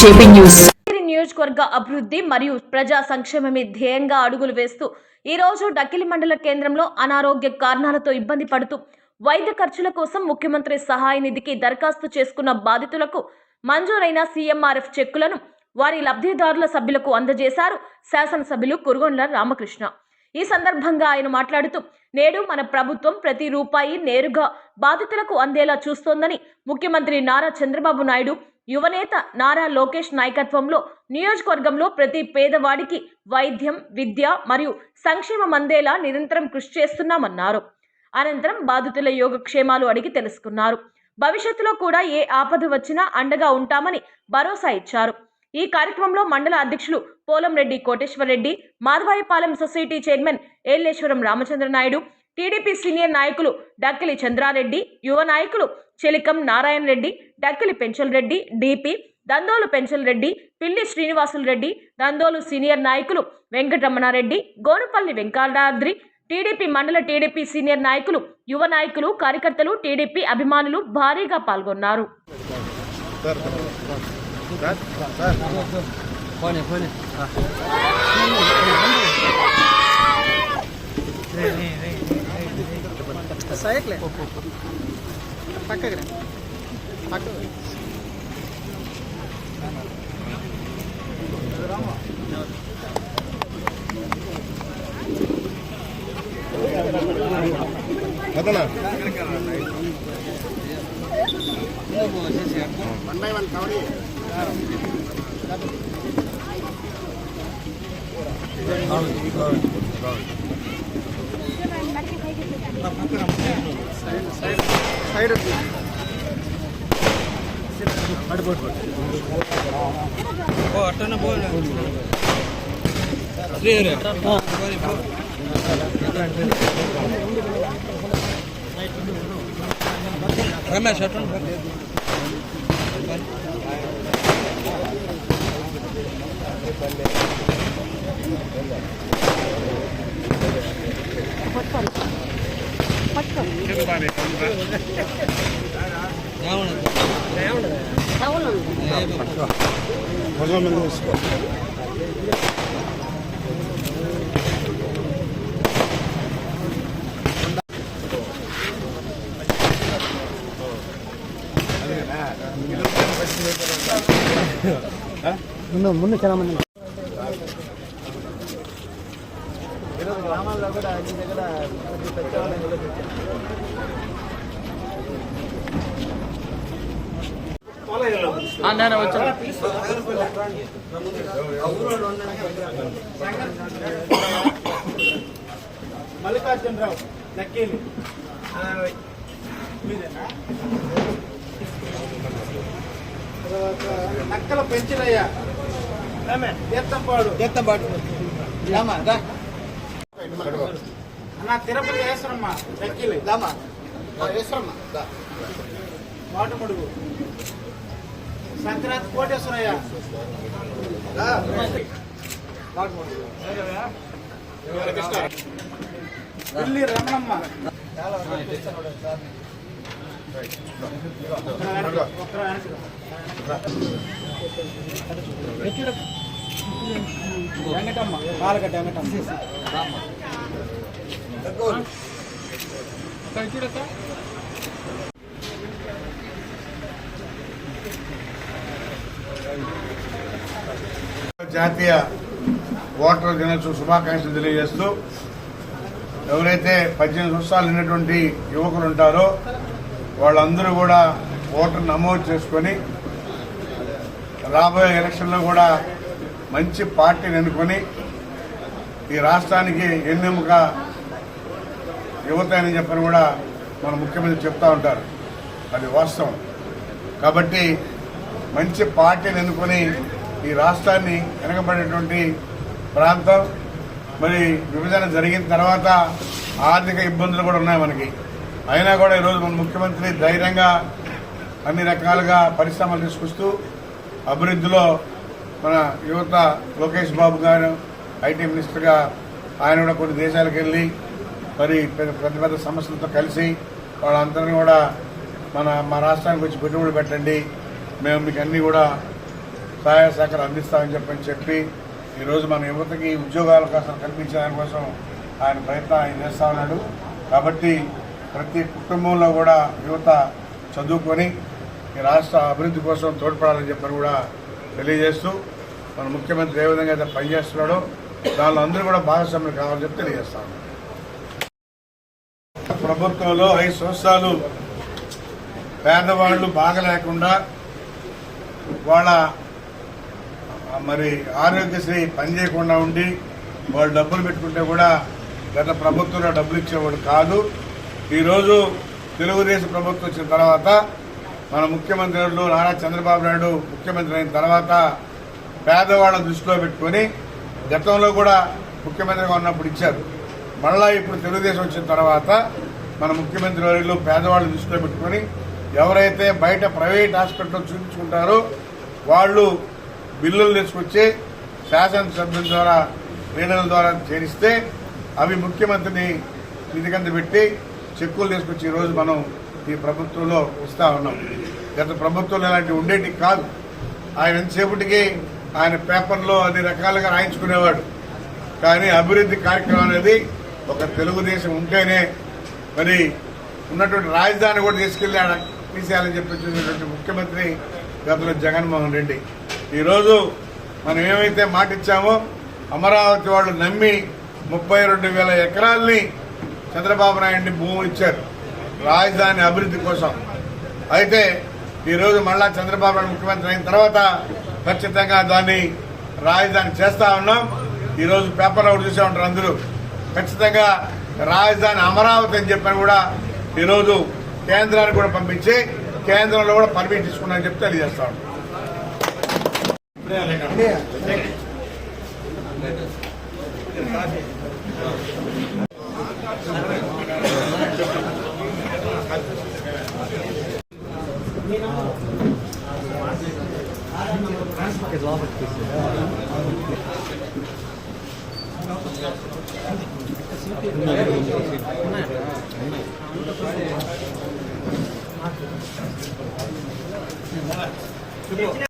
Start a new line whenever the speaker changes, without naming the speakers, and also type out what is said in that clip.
JP news.
నియోజకవర్గ అభివృద్ధి మరియు ప్రజా సంక్షేమమే ధ్యేయంగా అడుగులు వేస్తూ ఈ రోజు డకిలి మండల కేంద్రంలో అనారోగ్య కారణాలతో ఇబ్బంది పడుతూ వైద్య ఖర్చుల కోసం ముఖ్యమంత్రి సహాయ నిధికి దరఖాస్తు చేసుకున్న బాధితులకు మంజూరైన సీఎంఆర్ఎఫ్ చెక్కులను వారి లబ్ధిదారుల సభ్యులకు అందజేశారు శాసనసభ్యులు కురుగొండ్ల రామకృష్ణ. ఈ సందర్భంగా ఆయన మాట్లాడుతూ నేడు మన ప్రభుత్వం ప్రతి రూపాయి నేరుగా బాధితులకు అందేలా చూస్తోందని ముఖ్యమంత్రి నారా చంద్రబాబు నాయుడు యువనేత నారా లోకేష్ నాయకత్వంలో నియోజకవర్గంలో ప్రతి పేదవాడికి వైద్యం విద్య మరియు సంక్షేమం అందేలా నిరంతరం కృషి చేస్తున్నామన్నారు. అనంతరం బాధితుల యోగక్షేమాలు అడిగి తెలుసుకున్నారు. భవిష్యత్తులో కూడా ఏ ఆపద వచ్చినా అండగా ఉంటామని భరోసా ఇచ్చారు. ఈ కార్యక్రమంలో మండల అధ్యక్షులు Polamreddy Koteswarareddy Madhavayipalem society chairman Eleswaram Ramachandra Naidu TDP senior నాయకులు డక్కిలి చంద్రారెడ్డి యువ నాయకులు చెలికం నారాయణ రెడ్డి డక్కిలి పెంచల్ రెడ్డి డిపి దందోలు పెంచల్ రెడ్డి పిల్లి శ్రీనివాసులు రెడ్డి దందోలు సీనియర్ నాయకులు వెంకటరమణారెడ్డి గోనుపల్లి వెంకటాద్రి టీడీపీ మండల టీడీపీ సీనియర్ నాయకులు యువ నాయకులు కార్యకర్తలు టీడీపీ అభిమానులు భారీగా పాల్గొన్నారు.
సైకిల్ పక్కకి రా. పక్కకి ಸೈಡ್ ಅಟ್ಟನ
ಬೋಲ್ ಶ್ರೀ
ರಮೇಶ್ ಅಟ್ಟನ Thank you. ముందు చాలా మంది. గ్రామాల్లో కూడా అన్ని దగ్గర కూడా తెచ్చారు. మల్లికార్జునరావు నక్కీలు తర్వాత నక్కల పెంచినయ్య తీర్థంపాడు తీర్థంపాడు అన్న తిరుపతి వేసరమ్మ నక్కీలు దామా? వేసరమ్మ వాటముడుగు సంక్రాంతి కోటేశ్వరయ్య. పిల్లి రమణమ్మ. వెంకటమ్మ. పాలగడ్డ వెంకటమ్మ.
జాతీయ ఓటర్ దినోత్సవ శుభాకాంక్షలు తెలియజేస్తూ ఎవరైతే పద్దెనిమిది సంవత్సరాలు ఉన్నటువంటి యువకులు ఉంటారో వాళ్ళందరూ కూడా ఓటర్ నమోదు చేసుకొని రాబోయే ఎలక్షన్లో కూడా మంచి పార్టీని ఎన్నుకొని ఈ రాష్ట్రానికి ఎన్నెముక యువత అని చెప్పని కూడా మన ముఖ్యమంత్రి చెప్తా ఉంటారు. అది వాస్తవం. కాబట్టి మంచి పార్టీని ఎన్నుకొని ఈ రాష్ట్రాన్ని వెనకబడేటువంటి ప్రాంతం మరి విభజన జరిగిన తర్వాత ఆర్థిక ఇబ్బందులు కూడా ఉన్నాయి మనకి. అయినా కూడా ఈరోజు మన ముఖ్యమంత్రి ధైర్యంగా అన్ని రకాలుగా పరిశ్రమలు తీసుకొస్తూ అభివృద్ధిలో మన యువత లోకేష్ బాబు గారు ఐటీ మినిస్టర్గా ఆయన కూడా కొన్ని దేశాలకు వెళ్ళి మరి పెద్ద పెద్ద పెద్ద కలిసి వాళ్ళందరినీ కూడా మన మా రాష్ట్రానికి వచ్చి పెట్టుబడులు పెట్టండి. మేము మీకు అన్నీ కూడా సహాయ సహకారం అందిస్తామని చెప్పని చెప్పి ఈరోజు మన యువతకి ఉద్యోగాల కోసం కల్పించే దానికోసం ఆయన ప్రయత్నం ఆయన చేస్తా ఉన్నాడు. కాబట్టి ప్రతి కుటుంబంలో కూడా యువత చదువుకొని ఈ రాష్ట్ర అభివృద్ధి కోసం తోడ్పడాలని చెప్పని కూడా తెలియజేస్తూ మన ముఖ్యమంత్రి ఏ విధంగా అయితే పనిచేస్తున్నాడో దానిలో అందరూ కూడా భాగస్వాములు కావాలని చెప్పి తెలియజేస్తా ప్రభుత్వంలో ఐదు సంవత్సరాలు పేదవాళ్ళు బాగలేకుండా వాళ్ళ మరి ఆరోగ్యశ్రీ పనిచేయకుండా ఉండి వాళ్ళు డబ్బులు పెట్టుకుంటే కూడా గత ప్రభుత్వంలో డబ్బులు ఇచ్చేవాడు కాదు. ఈరోజు తెలుగుదేశం ప్రభుత్వం వచ్చిన తర్వాత మన ముఖ్యమంత్రులు నారా చంద్రబాబు నాయుడు ముఖ్యమంత్రి అయిన తర్వాత పేదవాళ్ళ దృష్టిలో పెట్టుకొని గతంలో కూడా ముఖ్యమంత్రిగా ఉన్నప్పుడు ఇచ్చారు. మళ్ళా ఇప్పుడు తెలుగుదేశం వచ్చిన తర్వాత మన ముఖ్యమంత్రి వారిలో పేదవాళ్ళు దృష్టిలో పెట్టుకొని ఎవరైతే బయట ప్రైవేట్ హాస్పిటల్లో చూపించుకుంటారో వాళ్ళు బిల్లులు తీసుకొచ్చి శాసనసభ్యుల ద్వారా లీడర్ల ద్వారా చేరిస్తే అవి ముఖ్యమంత్రిని నిధికంద పెట్టి చెక్కులు తీసుకొచ్చి ఈరోజు మనం ఈ ప్రభుత్వంలో ఇస్తా ఉన్నాం. గత ప్రభుత్వంలో ఇలాంటివి ఉండేటి కాదు. ఆయన ఎంతసేపటికి ఆయన పేపర్లో అన్ని రకాలుగా రాయించుకునేవాడు. కానీ అభివృద్ధి కార్యక్రమం అనేది ఒక తెలుగుదేశం ఉంటేనే మరి ఉన్నటువంటి రాజధాని కూడా తీసుకెళ్ళి ఆడ తీసేయాలని చెప్పి చూసినటువంటి ముఖ్యమంత్రి గతంలో జగన్మోహన్ రెడ్డి. ఈరోజు మనం ఏమైతే మాటిచ్చామో అమరావతి వాళ్ళు నమ్మి ముప్పై రెండు వేల ఎకరాల్ని చంద్రబాబు నాయుడిని భూమి ఇచ్చారు రాజధాని అభివృద్ధి కోసం. అయితే ఈరోజు మళ్ళా చంద్రబాబు నాయుడు ముఖ్యమంత్రి అయిన తర్వాత ఖచ్చితంగా దాన్ని రాజధాని చేస్తా ఉన్నాం. ఈరోజు పేపర్లో కూడా చూసే ఉంటారు అందరూ. ఖచ్చితంగా రాజధాని అమరావతి అని చెప్పని కూడా ఈరోజు కేంద్రానికి కూడా పంపించి కేంద్రంలో కూడా పర్మిట్ తీసుకున్నారని చెప్పి తెలియజేస్తాను ఉన్నాయి